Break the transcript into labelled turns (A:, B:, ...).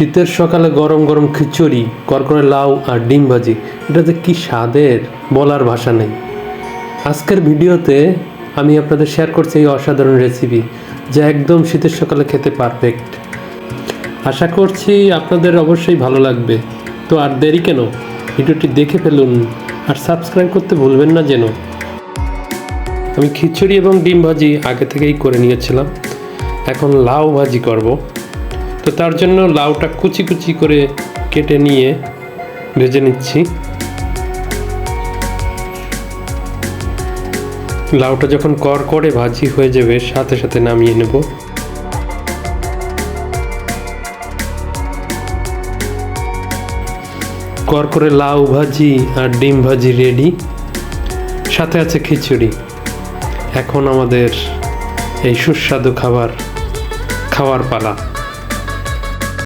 A: শীতের সকালে গরম গরম খিচুড়ি করকরে লাউ আর ডিম ভাজি এটাতে কি স্বাদের বলার ভাষা নেই। আজকের ভিডিওতে আমি আপনাদের শেয়ার করছি এই অসাধারণ রেসিপি যা একদম শীতের সকালে খেতে পারফেক্ট আশা করছি আপনাদের অবশ্যই ভালো লাগবে। তো আর দেরি কেন? ভিডিওটি দেখে ফেলুন আর সাবস্ক্রাইব করতে ভুলবেন না যেন। আমি খিচুড়ি এবং ডিম ভাজি আগে থেকেই করে নিয়েছিলাম। এখন লাউ ভাজি করব। তো তার জন্য লাউটা কুচি কুচি করে কেটে নিয়ে ভেজে নিচ্ছি। লাউটা যখন কর করে ভাজি হয়ে যাবে, সাথে সাথে নামিয়ে নেব। কর করে লাউ ভাজি আর ডিম ভাজি রেডি সাথে আছে খিচুড়ি। এখন আমাদের এই সুস্বাদু খাবার, খাওয়ার পালা।